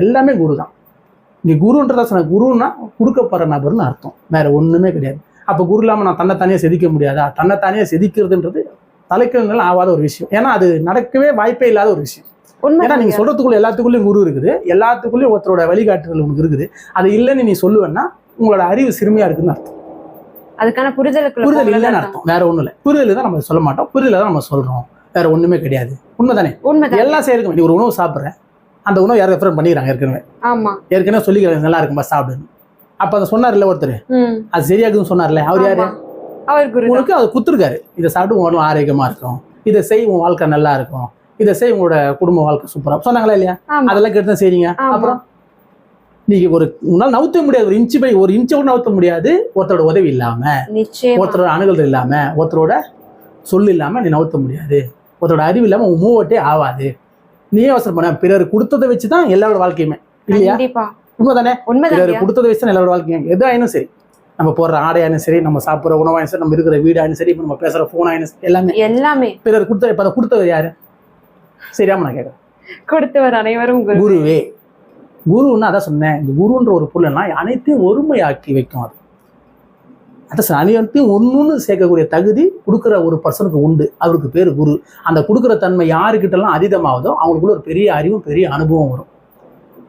எல்லாமே குரு தான் இங்கே குருன்றத சொன்ன குருன்னா கொடுக்கப்படுற நபர்னு அர்த்தம். வேற ஒண்ணுமே கிடையாது. அப்போ குரு இல்லாமல் நான் தன்னைத்தானே செதுக்க முடியாதா? தன்னைத்தானே செதுக்கிறதுன்றது தலைக்கங்கள் ஆகாத ஒரு விஷயம். ஏன்னா அது நடக்கவே வாய்ப்பே இல்லாத ஒரு விஷயம். உண்மை ஏன்னா நீங்க சொல்றதுக்குள்ள எல்லாத்துக்குள்ளயும் குரு இருக்குது. எல்லாத்துக்குள்ளயும் ஒருத்தரோட வழிகாட்டுதல் உனக்கு இருக்குது. அது இல்லைன்னு நீ சொல்லுவேன்னா உங்களோட அறிவு சிறுமையா இருக்குன்னு அர்த்தம். அதுக்கான புரிதல் போகல இல்லைன்னு. அர்த்தம். வேற ஒண்ணும் இல்லை. புரிதல் தான் நம்ம சொல்ல மாட்டோம். புரிதல தான் நம்ம சொல்றோம். வேற ஒண்ணுமே கிடையாது. உண்மைதானே? உண்மைதான். எல்லாம் செய்யறதுக்கு நீ ஒரு உணவு சாப்பிட்றேன். அந்த உணவு யாரும் ரெஃபர் பண்ணிக்கிறாங்க ஏற்கனவே. ஏற்கனவே சொல்லிக்கிறாங்க நல்லா இருக்கும்பா சாப்பிடுன்னு. அப்ப அதை சொன்னார்ல ஒருத்தர். அது சரியாகுதுன்னு சொன்னார்ல அவர் யாரு? உனக்கு அது குத்துருக்காரு. இதை சாப்பிட்டு உடம்பு ஆரோக்கியமா இருக்கும். இதை செய் உன் வாழ்க்கை நல்லா இருக்கும். இதை செய் உங்களோட குடும்ப வாழ்க்கை சூப்பரா சொன்னாங்களா இல்லையா? அதெல்லாம் கேட்டு தான் செய்றீங்க. அப்புறம் நீங்க ஒரு உன்னால நவுத்த முடியாது. ஒரு இன்ச்சு பை ஒரு இன்ச்சு கூட நவுத்த முடியாது. ஒருத்தரோட உதவி இல்லாம ஒருத்தரோட அணுகல் இல்லாம ஒருத்தரோட சொல் இல்லாம நீ நவுத்த முடியாது. ஒருத்தரோட அறிவு இல்லாம மூவட்டே ஆகாது நீயே அவசரம் பண்ண. பிறர் கொடுத்ததை வச்சு தான் எல்லாரோட வாழ்க்கையுமே. இல்லையா? உண்மைதானே? பிறர் கொடுத்ததை வச்சு தான் எல்லாரோட வாழ்க்கையும். எதாயினும் சரி. நம்ம போடுற ஆடையானும் சரி நம்ம சாப்பிட்ற உணவாயும் சரி நம்ம இருக்கிற வீடாயும் சரி நம்ம பேசுற போனாயும் சரி எல்லாமே. எல்லாமே. பிறர் கொடுத்த இப்ப அதை கொடுத்தது யாரு? சரியாம நான் கேட்கறேன். கொடுத்தவர் அனைவரும் குரு. குருவே. குருன்னு அதான் சொன்னேன். இந்த குருன்ற ஒரு பொருள்லாம் அனைத்தையும் ஒருமையாக்கி வைக்கும் அது. சார் அனைத்தையும் ஒன்றுன்னு சேர்க்கக்கூடிய தகுதி கொடுக்குற ஒரு பர்சனுக்கு உண்டு. அவருக்கு பேர் குரு. அந்த கொடுக்குற தன்மை யாருக்கிட்டலாம் அதீதமாகுதோ அவங்களுக்குள்ள ஒரு பெரிய அறிவும் பெரிய அனுபவம் வரும்.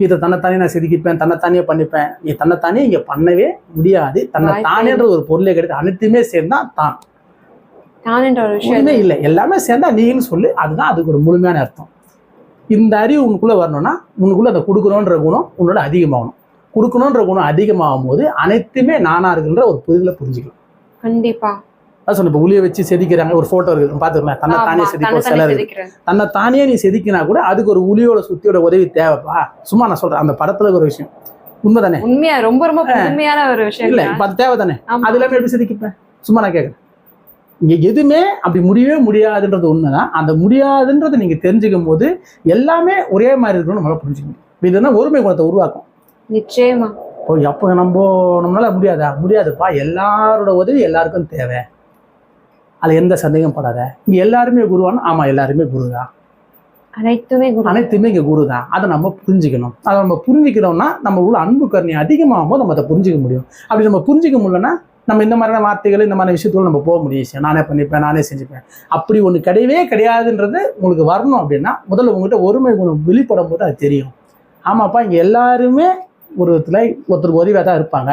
இதை தன்னைத்தானே நான் செதுக்கிப்பேன் தன்னைத்தானே பண்ணிப்பேன். நீ தன்னைத்தானே இங்கே பண்ணவே முடியாது. தன்னைத்தானேன்ற ஒரு பொருளே கிடையாது. அனைத்துமே சேர்ந்தா தான். தான் என்ற ஒரு விஷயம் ஒண்ணுமே இல்லை. எல்லாமே சேர்ந்தா நீன்னு சொல்லு. அதுதான் அதுக்கு ஒரு முழுமையான அர்த்தம். இந்த அறிவு உனக்குள்ள வரணும்னா உனக்குள்ள அந்த கொடுக்கணுன்ற குணம் உன்னோட அதிகமாகணும். கொடுக்கணுன்ற குணம் அதிகமாகும் போது அனைத்துமே நானா இருக்குன்ற ஒரு புரிதலை புரிஞ்சுக்கலாம் கண்டிப்பா. அதான் சொன்ன இப்போ உளிய வச்சு செதுக்கிறாங்க ஒரு போட்டோ இருக்கு பார்த்துக்கலாம் தன்னை தானே ஆமா, செதுக்க ஒரு தன்னைத்தானே சிலை இருக்கு செதுக்கிறேன். தன்னை தானே நீ செதுக்கினா கூட அதுக்கு ஒரு உளியோட சுத்தியோட உதவி தேவைப்பா. சும்மா நான் சொல்றேன் அந்த படத்துல ஒரு விஷயம். உண்மைதானே? உண்மையா ரொம்ப ரொம்ப புதுமையான ஒரு விஷயம் இல்ல? இப்ப அது தேவை தானே. அது இல்லாம எப்படி செதுக்கிப்பேன் சும்மா நான் கேட்கறேன் இங்க எதுவுமே அப்படி முடியவே முடியாதுன்றது உண்மைதான். அந்த முடியாதுன்றதை நீங்க தெரிஞ்சுக்கும் போது எல்லாமே ஒரே மாதிரி இருக்கணும்னு நம்மளால புரிஞ்சுக்கணும் இதுதான் ஒருமை குணத்தை உருவாக்கும். நிச்சயமா. இப்போ எப்போ நம்ம நம்மளால முடியாதா? முடியாதுப்பா. எல்லாரோட உதவி எல்லாருக்கும் தேவை. அதுல எந்த சந்தேகம் படாத. இங்க எல்லாருமே குருவானா. ஆமா எல்லாருமே குருதான். அனைத்துமே குரு. அனைத்துமே இங்க குரு தான் அதை நம்ம புரிஞ்சுக்கணும். அதை நம்ம புரிஞ்சுக்கிறோம்னா நம்ம உள்ள அன்பு கருணை அதிகமாகும் போது நம்ம அதை புரிஞ்சுக்க முடியும். அப்படி நம்ம புரிஞ்சுக்க முடியலன்னா நம்ம இந்த மாதிரியான வார்த்தைகள் இந்த மாதிரி விஷயத்துல நம்ம போக முடியும். நானே பண்ணிப்பேன் நானே செஞ்சுப்பேன். அப்படி ஒன்று கிடையவே கிடையாதுன்றது உங்களுக்கு வரணும் அப்படின்னா முதல்ல உங்ககிட்ட ஒருமை குணம் வெளிப்படும் போது அது தெரியும். ஆமாப்பா இங்க எல்லாருமே உருவத்தில் ஒருத்தர் உதவியாக தான் இருப்பாங்க.